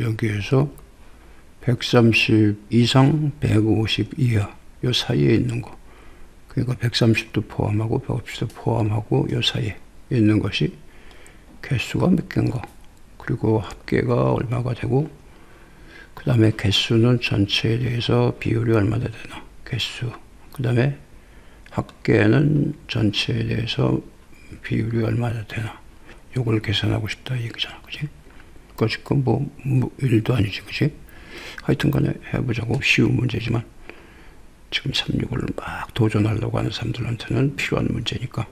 여기에서 130 이상 150 이하 요 사이에 있는 거. 그러니까 130도 포함하고 150도 포함하고 요 사이에 있는 것이 개수가 몇 개인가 그리고 합계가 얼마가 되고 그 다음에 개수는 전체에 대해서 비율이 얼마나 되나. 개수. 그 다음에 합계는 전체에 대해서 비율이 얼마나 되나. 요걸 계산하고 싶다 이 얘기잖아. 그지 그거 지금 뭐, 뭐 일도 아니지 그지? 하여튼 간에 해보자고. 쉬운 문제지만 지금 36을 막 도전하려고 하는 사람들한테는 필요한 문제니까.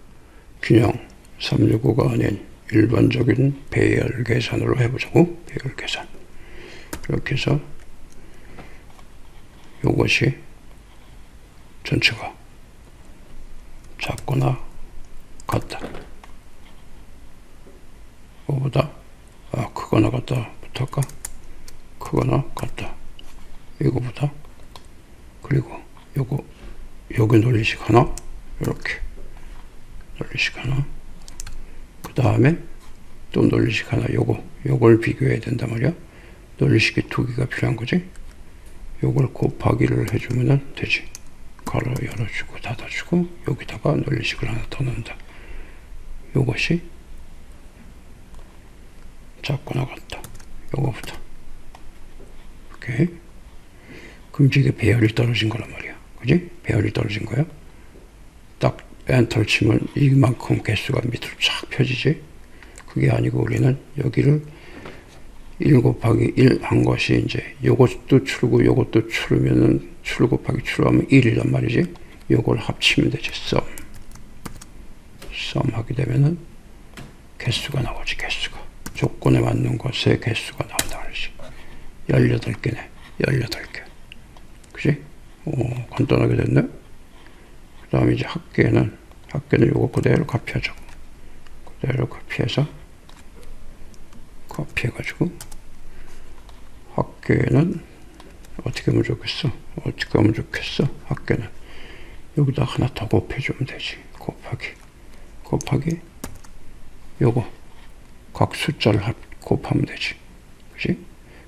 균형 365가 아닌 일반적인 배열 계산으로 해보자고. 배열 계산. 이렇게 해서 이것이 전체가 작거나 같다. 뭐보다 아 크거나 같다. 붙을까 크거나 같다. 이거보다. 그리고 요거 여기 논리식 하나? 이렇게. 논리식 하나. 그 다음에 또 논리식 하나. 요거. 요걸 비교해야 된단 말이야. 논리식이 두 개가 필요한 거지? 요걸 곱하기를 해주면 되지. 가로 열어주고 닫아주고 여기다가 논리식을 하나 더 넣는다. 요것이 작거나 같다. 요거부터 오케이. 그럼 이게 배열이 떨어진 거란 말이야. 그지? 배열이 떨어진 거야? 딱 엔터를 치면 이만큼 개수가 밑으로 쫙 펴지지? 그게 아니고 우리는 여기를 1 곱하기 1 한 것이 이제 요것도 추르고 요것도 추르면은 출 곱하기 추르하면 1이란 말이지? 요걸 합치면 되지. 썸. 썸 하게 되면은 개수가 나오지 개수가 조건에 맞는 것의 개수가 나온다 말이지. 18개네. 18개. 그지? 오, 간단하게 됐네? 그 다음에 이제 합계는 합계는 요거 그대로 카피하자 그대로 카피해서 카피해가지고 합계는 어떻게 하면 좋겠어? 어떻게 하면 좋겠어? 합계는. 여기다 하나 더 곱해주면 되지. 곱하기. 곱하기 요거 각 숫자를 합, 곱하면 되지. 그지?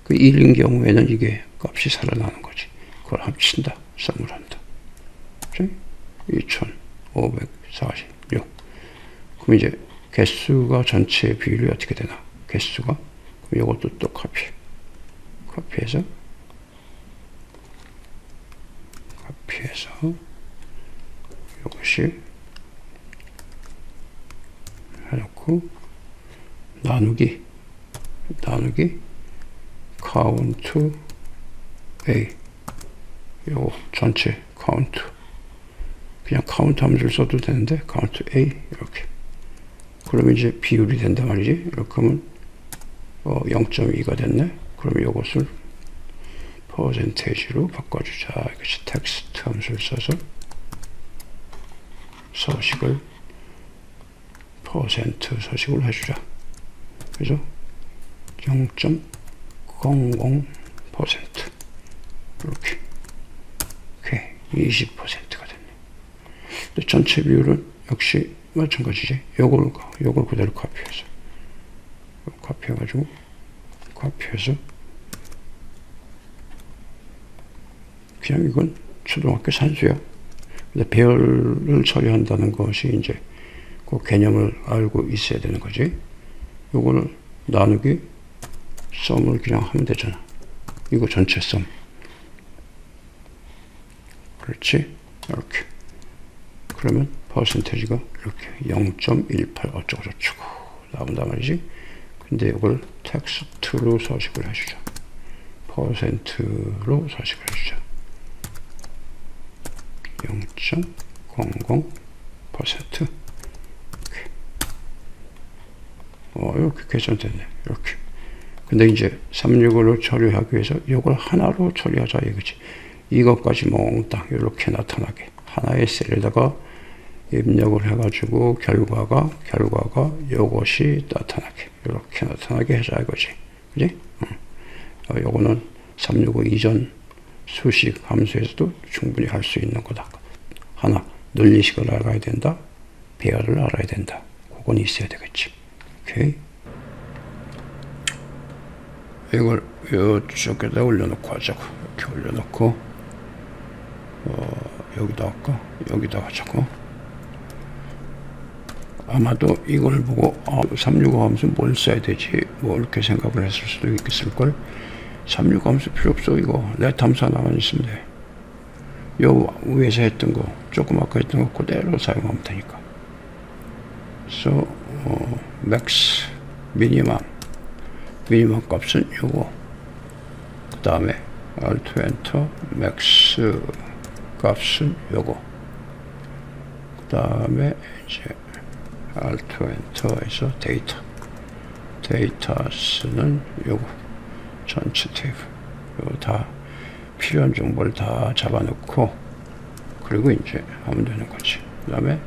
그 1인 경우에는 이게 값이 살아나는 거지. 그걸 합친다. 썸을 한다. 그지? 2546 그럼 이제 개수가 전체 비율이 어떻게 되나? 개수가? 그럼 이것도 또 카피. 카피해서? 카피해서 이것이 해놓고 나누기. 나누기. 카운트 A. 요 전체 카운트 그냥 카운트 함수를 써도 되는데 카운트 A 이렇게. 그러면 이제 비율이 된단 말이지. 이렇게 하면 어, 0.2가 됐네. 그럼 이것을 퍼센테이지로 바꿔주자. 이것이 텍스트 함수를 써서 서식을 퍼센트 서식을 해주자 그죠? 0.00% 이렇게. 오케이 20%가 됐네. 근데 전체 비율은 역시 마찬가지지. 요걸 요걸 그대로 카피해서. 카피해가지고 카피해서 그냥 이건 초등학교 산수야. 근데 배열을 처리한다는 것이 이제 그 개념을 알고 있어야 되는 거지 요거는 나누기 썸을 그냥 하면 되잖아. 이거 전체 썸. 그렇지? 이렇게. 그러면 퍼센테지가 이렇게 0.18 어쩌고 저쩌고 나온단 말이지. 근데 이걸 텍스트로 서식을 해주자. 퍼센트로 서식을 해주자. 0.00% 어, 이렇게 계산됐네. 이렇게. 근데 이제 365를 처리하기 위해서 이걸 하나로 처리하자 이거지. 이것까지 몽땅 이렇게 나타나게 하나의 셀에다가 입력을 해가지고 결과가 결과가 이것이 나타나게 이렇게 나타나게 해자 이거지. 그지? 응. 어, 요거는 365 이전 수식 함수에서도 충분히 할 수 있는 거다. 하나 논리식을 알아야 된다. 배열을 알아야 된다. 그건 있어야 되겠지. 오케이. 이걸 이쪽에다 올려놓고 하자고. 이렇게 올려놓고. 어, 여기다 할까? 여기다 하자고. 아마도 이걸 보고 아, 365 함수 뭘 써야 되지? 뭐 이렇게 생각을 했을 수도 있겠을걸. 365 함수 필요 없어 이거. 렛 함수 하나만 있으면 돼 요 위에서 했던 거 조금 아까 했던 거 그대로 사용하면 되니까 so 어, max 미니멈 미니멈 값은 요거. 그 다음에 alt 엔터 max 값은 요거. 그 다음에 이제 alt 엔터에서 데이터 데이터스는 요거. 전체 테이블 요거 다 필요한 정보를 다 잡아놓고 그리고 이제 하면 되는 거지. 그 다음에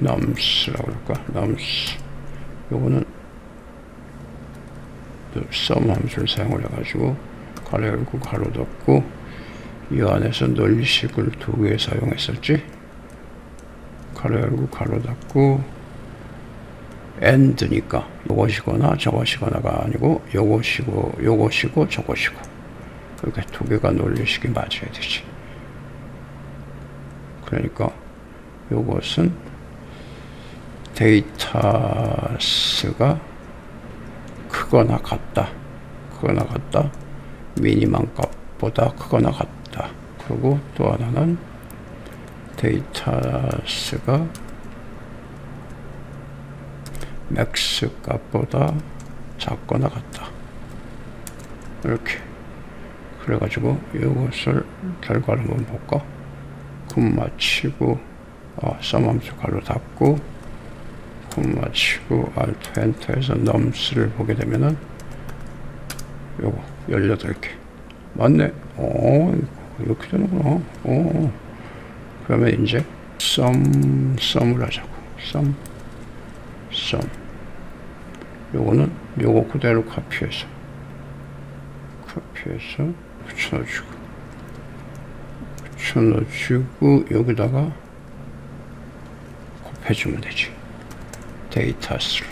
nums라고 그럴까? nums 요거는 썸 함수를 사용을 해가지고 가로 열고 가로 닫고 이 안에서 논리식을 두 개 사용했었지? 가로 열고 가로 닫고 and니까 요것이거나 저것이거나가 아니고 요것이고 요것이고 저것이고 이렇게 두 개가 논리식이 맞아야 되지. 그러니까 요것은 데이터스가 크거나 같다. 크거나 같다. 미니멈 값보다 크거나 같다. 그리고 또 하나는 데이터스가 맥스 값보다 작거나 같다. 이렇게. 그래가지고 이것을 결과를 한번 볼까? 굼 맞히고, 아, 썸함수 가로 닫고, 굼 맞히고, 알트 엔터에서 넘스를 보게 되면은, 요거, 18개. 맞네. 어, 이렇게 되는구나. 어. 그러면 이제, 썸, 썸을 하자고. 썸, 썸. 요거는 요거 그대로 카피해서, 카피해서, 붙여주고, 붙여넣어주고, 여기다가 곱해주면 되지. 데이터스를.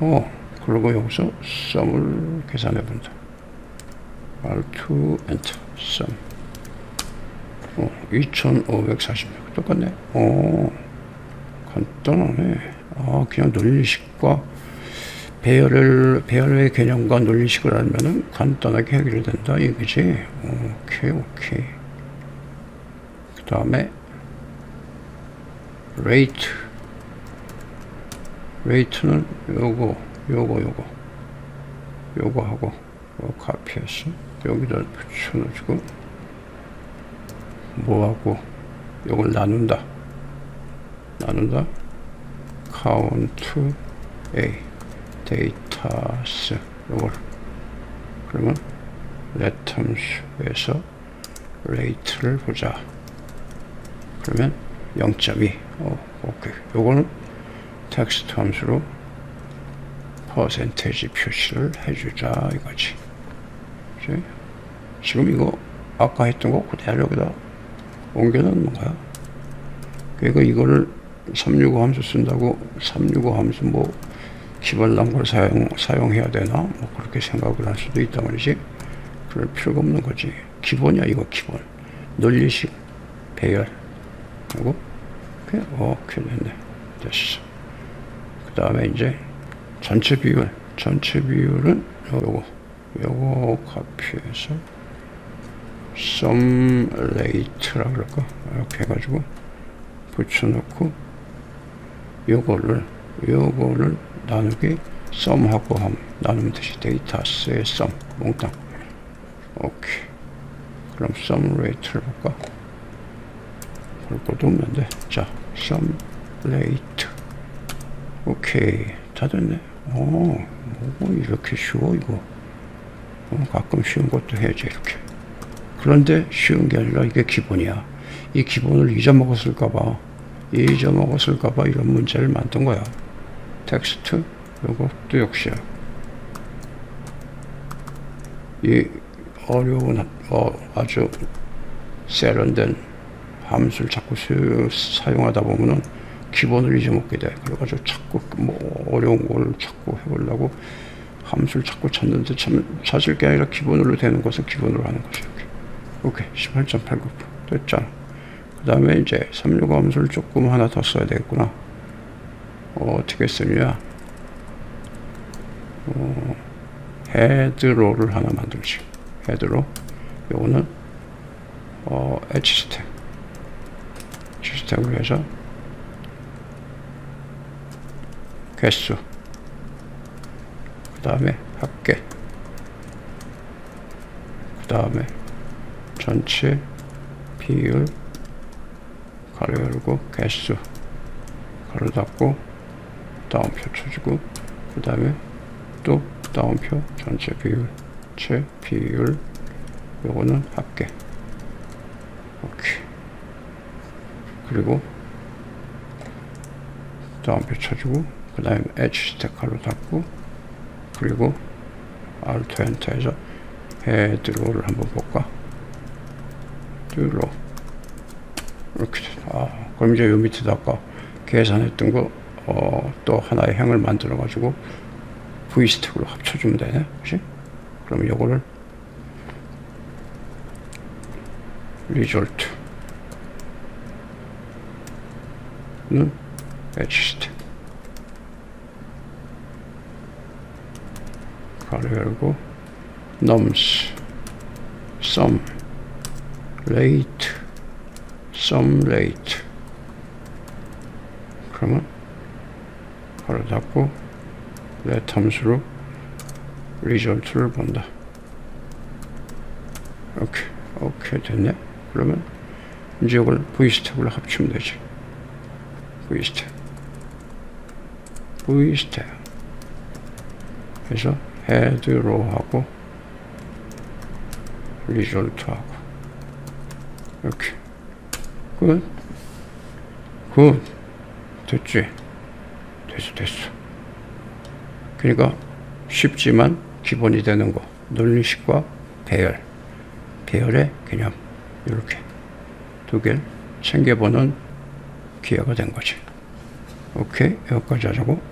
어, 그리고 여기서 썸을 계산해 본다. R2 엔터 썸. 어, 2546. 똑같네. 어, 간단하네. 아, 그냥 논리식과 배열을, 배열의 개념과 논리식을 알면은 간단하게 해결된다. 이거지. 오케이, 오케이. 그 다음에, rate는 요거, 요거, 요거. 요거 하고, 요거 카피해서 여기다 붙여놓고, 뭐하고, 요걸 나눈다. 나눈다. count A. 데이터스 요걸 그러면 레텀수에서 레이트를 보자 그러면 0.2 어, 오케이 요거는 텍스트 함수로 퍼센테이지 표시를 해주자 이거지 그치? 지금 이거 아까 했던 거 그대로 여기다 옮겨 놓는 거야 그러니까 이거를 365 함수 쓴다고 365 함수 뭐 기발난 걸 사용, 사용해야 되나? 뭐 그렇게 생각을 할 수도 있단 말이지. 그럴 필요가 없는 거지. 기본이야, 이거 기본. 논리식, 배열. 그냥, 오케이, 됐네. 됐어. 그 다음에 이제, 전체 비율. 전체 비율은 요거, 요거 카피해서, some rate라 그럴까? 이렇게 해가지고, 붙여놓고, 요거를, 요거를 나누기 썸하고 함 나누면 되지 데이터스의 썸 몽땅 오케이 그럼 썸 레이트를 볼까 볼 것도 없는데 자썸 레이트 오케이. 다 됐네. 어 뭐 이렇게 쉬워 이거. 어, 가끔 쉬운 것도 해야지 이렇게. 그런데 쉬운 게 아니라 이게 기본이야. 이 기본을 잊어먹었을까봐 잊어먹었을까봐 이런 문제를 만든 거야. 텍스트 이것도 역시야. 이 어려운 어, 아주 세련된 함수를 자꾸 수, 사용하다 보면은 기본을 잊어먹게 돼 그래가지고 자꾸 뭐 어려운 걸 자꾸 해보려고 함수를 자꾸 찾는데 참 찾을 게 아니라 기본으로 되는 것은 기본으로 하는 이렇게. 오케이 18.89 됐잖아. 그 다음에 이제 365 함수를 조금 하나 더 써야 되겠구나. 어, 어떻게 쓰냐? 어, 헤드로를 하나 만들지. 헤드로. 요거는 어, H스택. H스택으로 해서 개수. 그 다음에 합계. 그 다음에 전체 비율 가로 열고 개수 가로 닫고 다운표 쳐주고 그 다음에 또 다운표 전체 비율 체 비율 요거는 합계 오케이 그리고 다운표 쳐주고 그 다음에 H 가로 닫고 그리고 알트 엔터에서 헤드로를 한번 볼까? 드로. 이렇게 아 그럼 이제 요 밑에다 아까 계산했던 거 어, 또 하나의 행을 만들어 가지고 V 스택으로 합쳐주면 되네 그치? 그럼 요거를 리졸트는 H 스택 가로 열고 nums sum rate sum rate 그러면 가로 닫고 let 함수로 리졸트를 본다. 오케이 오케이 됐네. 그러면 이제 이걸 v스택으로 합치면 되지. V스택 v스택 해서 헤드로 하고 리졸트 하고 이렇게 끝. 굿. 됐지? 됐어, 됐어. 그러니까 쉽지만 기본이 되는 거. 논리식과 배열. 배열의 개념. 이렇게 두 개를 챙겨보는 기회가 된 거지. 오케이. 여기까지 하자고.